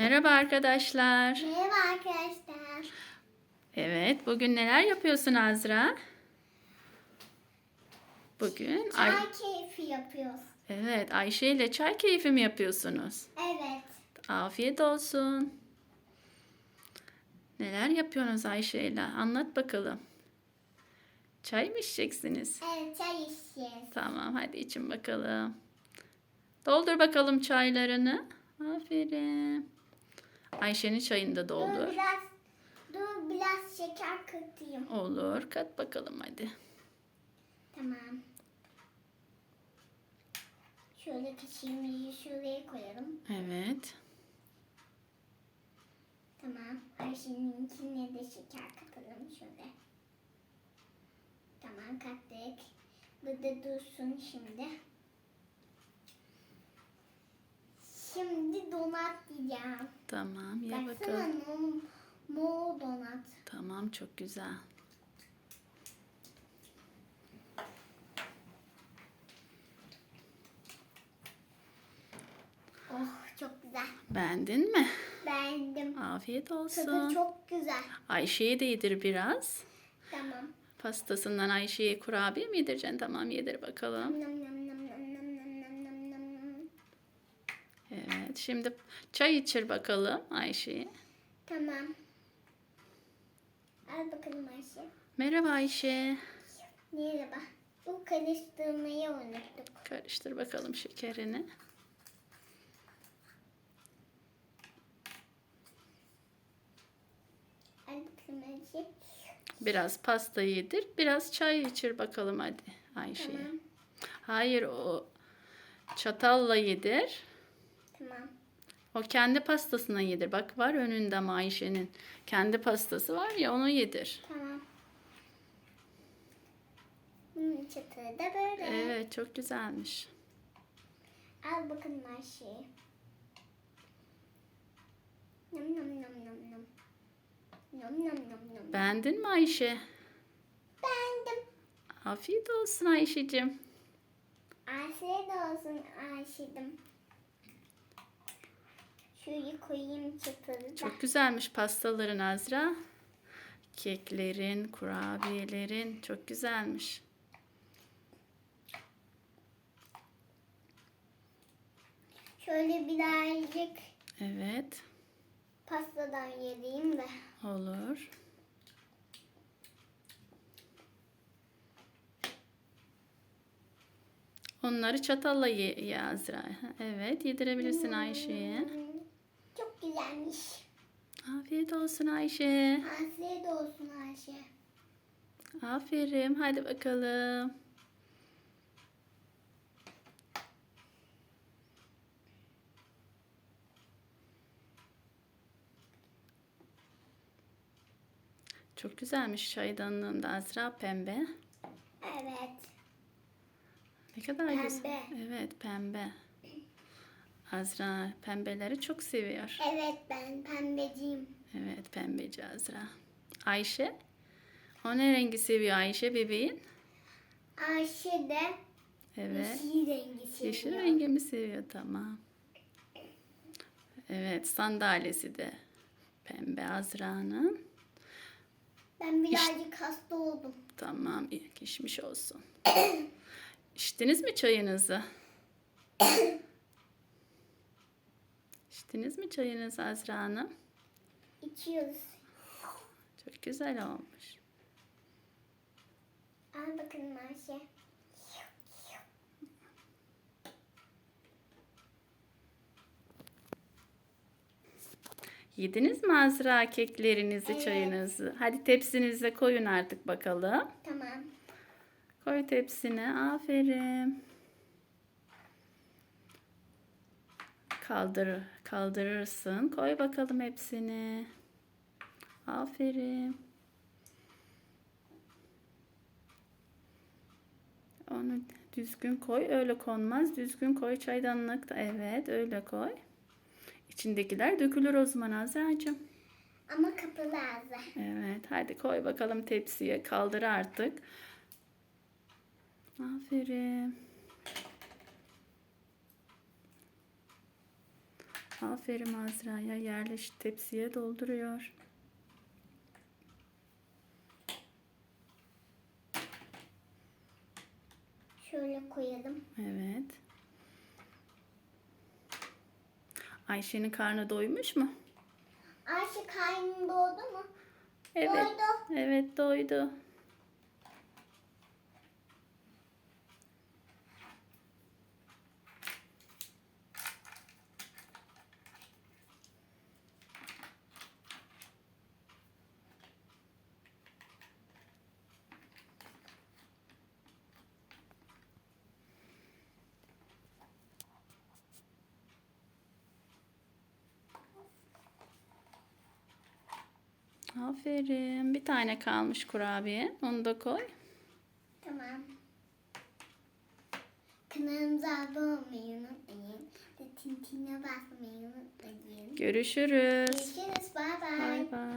Merhaba arkadaşlar. Merhaba arkadaşlar. Evet, bugün neler yapıyorsun Azra? Bugün Ay Çay keyfi yapıyoruz. Evet, Ayşe ile çay keyfi mi yapıyorsunuz? Evet. Afiyet olsun. Neler yapıyorsunuz Ayşe ile? Anlat bakalım. Çay mı içeceksiniz? Evet çay içeceğiz. Tamam, hadi için bakalım. Doldur bakalım çaylarını. Aferin. Ayşe'nin çayını da Dur doldur. biraz, dur biraz şeker katayım. Olur, kat bakalım hadi. Tamam. Şöyle kaşığımızı şuraya koyalım. Evet. Tamam. Ayşe'nin içine de şeker katalım şöyle. Tamam kattık. Burada dursun şimdi. Şimdi donat yiyeceğim. Tamam, ye Baksana bakalım. mor, mor donat. Tamam, çok güzel. Oh çok güzel. Beğendin mi? Beğendim. Afiyet Tadı olsun. çok güzel. Ayşe'ye de yedir biraz. Tamam. Pastasından Ayşe'ye kurabiye mi yedireceksin? Tamam, yedir bakalım. Nam nam nam nam nam nam nam nam. Evet, şimdi çay içir bakalım Ayşe'ye. Tamam. Al bakalım Ayşe. Merhaba Ayşe. Merhaba. Bu karıştırmayı unuttuk. Karıştır bakalım şekerini. Al bakalım Ayşe. Biraz pasta yedir, biraz çay içir bakalım hadi Ayşe'ye. Tamam. Hayır, o çatalla yedir. Tamam. O kendi pastasına yedir. Bak var önünde ama Ayşe'nin. Kendi pastası var ya onu yedir. Tamam. Bunun çıtırı da böyle. Evet çok güzelmiş. Al bakalım Ayşe. Nam nam nam nam nam. Nam nam nam nam. Beğendin mi Ayşe? Beğendim. Afiyet olsun Ayşe'cim. Afiyet olsun Ayşe'dim. Şöyle koyayım çıtırı da. Çok güzelmiş pastaların Azra. Keklerin, kurabiyelerin çok güzelmiş. Şöyle birazcık Evet, pastadan yediğim de. olur. Onları çatalla ye, ye Azra. Evet, yedirebilirsin Ayşe'ye. Güzelmiş. Afiyet olsun Ayşe. Afiyet olsun Ayşe. Aferin. Hadi bakalım. Çok güzelmiş çaydanlığında Azra pembe. Evet. Ne kadar güzel. Pembe. Evet pembe. Azra pembeleri çok seviyor. Evet ben pembeciyim. Evet pembeci Azra. Ayşe? O ne rengi seviyor Ayşe bebeğin? Ayşe de Evet. yeşil rengi seviyor. Yeşil rengi mi seviyor? Tamam. Evet, sandalyesi de pembe Azra'nın. Ben birazcık hasta oldum. Tamam, iyi, geçmiş olsun. İçtiniz mi çayınızı? İçtiniz mi çayınızı Azra Hanım? İçiyoruz. Çok güzel olmuş. Al bakalım Ayşe. Yediniz mi Azra keklerinizi, Evet. çayınızı? Hadi tepsinize koyun artık bakalım. Tamam. Koy tepsine. Aferin. Kaldır, kaldırırsın. Koy bakalım hepsini. Aferin. Onu düzgün koy. Öyle konmaz. Düzgün koy çaydanlıkta. Evet, öyle koy. İçindekiler dökülür o zaman Azra'cığım. Ama kapalı ağzı. Evet, hadi koy bakalım tepsiye. Kaldır artık. Aferin. Aferin Azra'ya yerleş tepsiye dolduruyor. Şöyle koyalım. Evet. Ayşe'nin karnı doymuş mu? Ayşe karnın doldu mu? Evet. Doydu. Evet doydu. Aferin. Bir tane kalmış kurabiye. Onu da koy. Tamam. Kanalımıza abone olmayı unutmayın. Ve tintine basmayı unutmayın. Görüşürüz. Görüşürüz.